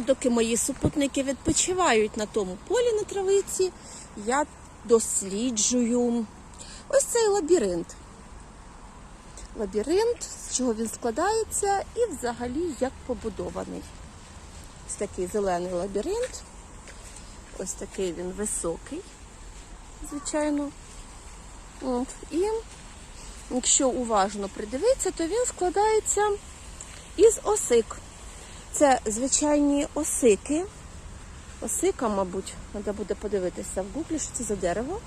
доки мої супутники відпочивають на тому полі на травиці, я досліджую ось цей лабіринт. Лабіринт, з чого він складається, і взагалі як побудований. Ось такий зелений лабіринт. Ось такий він високий, звичайно. От. І якщо уважно придивитися, то він складається із осик. Це звичайні осики. Осика, мабуть, треба буде подивитися в гуглі, що це за дерево.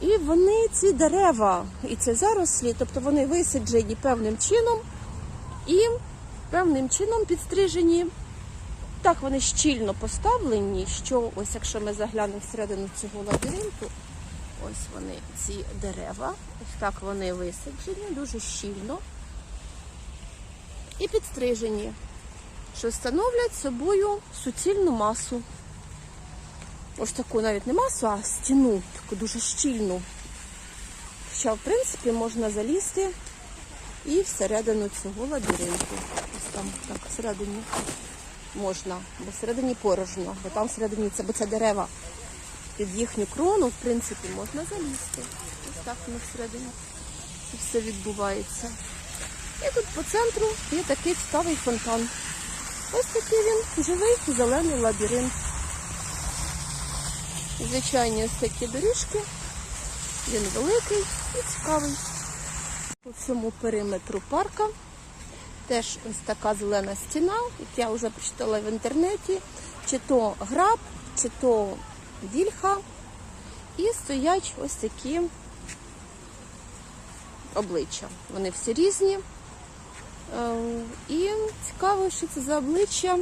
І вони, ці дерева, і це зарослі, тобто вони висаджені певним чином і певним чином підстрижені. Так вони щільно поставлені, що ось якщо ми заглянемо всередину цього лабіринту, ось вони, ці дерева, ось так вони висаджені, дуже щільно і підстрижені, що становлять собою суцільну масу. Ось таку навіть не масу, а стіну, таку дуже щільну. Хоча, в принципі, можна залізти і всередину цього лабіринту. Ось там так всередині можна, бо всередині порожньо, бо там всередині це, бо це дерева. Під їхню крону, в принципі, можна залізти. Ось так воно всередині це все відбувається. І тут по центру є такий цікавий фонтан. Ось такий він живий зелений лабіринт. Звичайні ось такі доріжки. Він великий і цікавий. По всьому периметру парка теж ось така зелена стіна, як я вже прочитала в інтернеті, чи то граб, чи то вільха. І стоять ось такі обличчя. Вони всі різні. Е, І цікаво, що це за обличчя.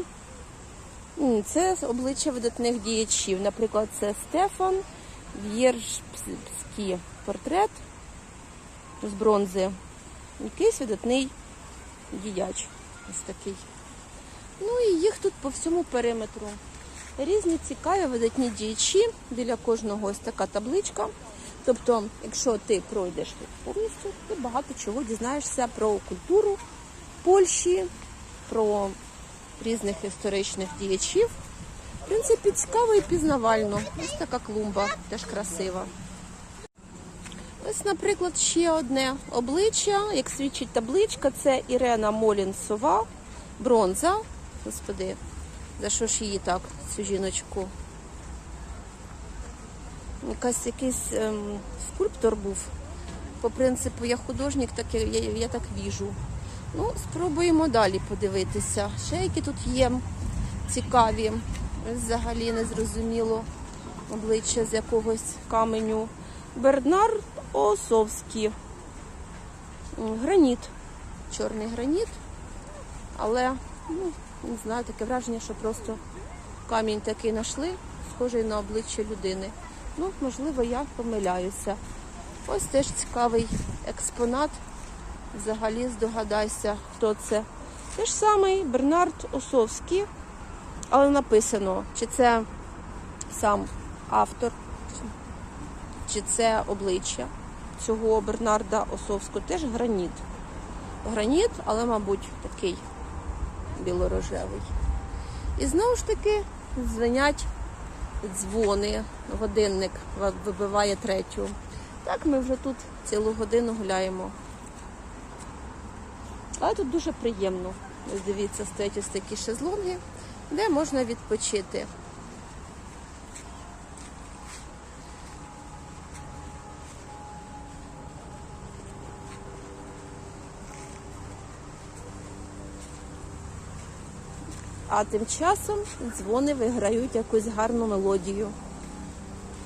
Це обличчя видатних діячів. Наприклад, це Стефан В'єршпський портрет з бронзи. Якийсь видатний діяч. Ось такий. Ну і їх тут по всьому периметру. Різні цікаві видатні діячі. Біля кожного ось така табличка. Тобто, якщо ти пройдеш повністю, ти багато чого дізнаєшся про культуру Польщі, про різних історичних діячів. В принципі, цікаво і пізнавально. Ось така клумба, теж красива. Ось, наприклад, ще одне обличчя, як свідчить табличка, це Ірена Молін-Сова, бронза. Господи, за що ж її так, цю жіночку? Якась якийсь ем, скульптор був. По принципу, я художник, так я, я, я так віжу. Ну, спробуємо далі подивитися. Ще які тут є цікаві. Взагалі незрозуміло обличчя з якогось каменю. Бернард Осовський. Граніт. Чорний граніт. Але, ну, не знаю, таке враження, що просто камінь такий знайшли, схожий на обличчя людини. Ну, можливо, я помиляюся. Ось теж цікавий експонат. Взагалі здогадайся, хто це. Те ж самий Бернард Осовський, але написано, чи це сам автор, чи це обличчя цього Бернарда Осовського. Теж граніт. Граніт, але, мабуть, такий білорожевий. І знову ж таки дзвонять дзвони, годинник вибиває третю. Так ми вже тут цілу годину гуляємо. Але тут дуже приємно. Ось дивіться, стоять ось такі шезлонги, де можна відпочити. А тим часом дзвони виграють якусь гарну мелодію.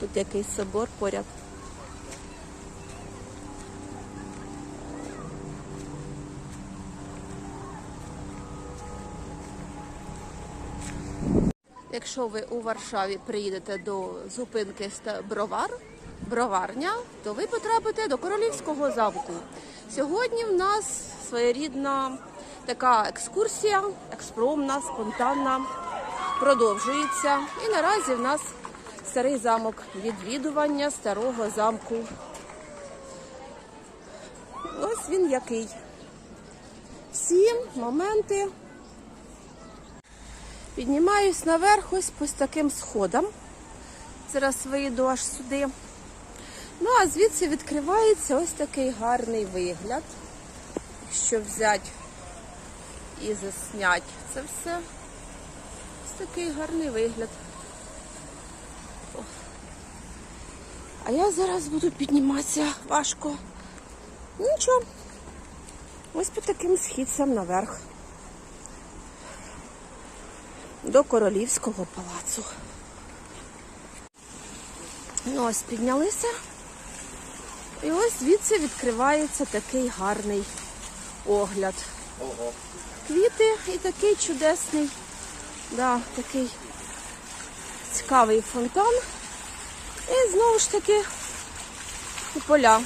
Тут якийсь собор поряд. Якщо ви у Варшаві приїдете до зупинки Бровар, Броварня, то ви потрапите до Королівського замку. Сьогодні в нас своєрідна така екскурсія, експромна, спонтанна, продовжується. І наразі в нас старий замок відвідування старого замку. Ось він який. Всі моменти Піднімаюсь наверх ось по таким сходам. Зараз вийду аж сюди. Ну, а звідси відкривається ось такий гарний вигляд. Якщо взяти і заснять це все. Ось такий гарний вигляд. А я зараз буду підніматися важко. Нічого. Ось по таким східцям наверх. До королівського палацу. Ну, ось піднялися. І ось звідси відкривається такий гарний огляд. Квіти і такий чудесний, да, такий цікавий фонтан. І знову ж таки і поля,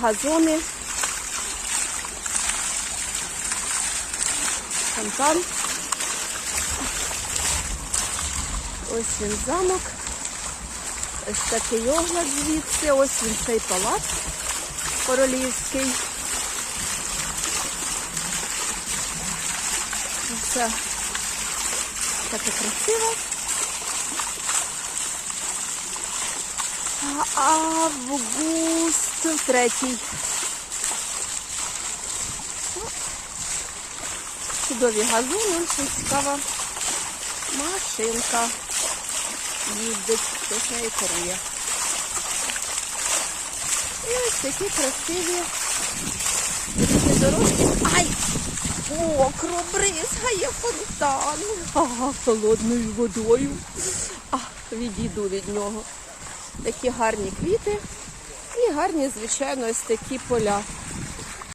газони, фонтан. Ось він замок. Ось такий огляд звідси. Ось він цей палац королівський. Все таке красиво. Август третій. Чудові газони, ось цікава машинка. Їздить, хтось нею керує. І ось такі красиві дорожки. Ай! Мокро бризгає фонтан. Ага, холодною водою. А, відійду від нього. Такі гарні квіти і гарні, звичайно, ось такі поля.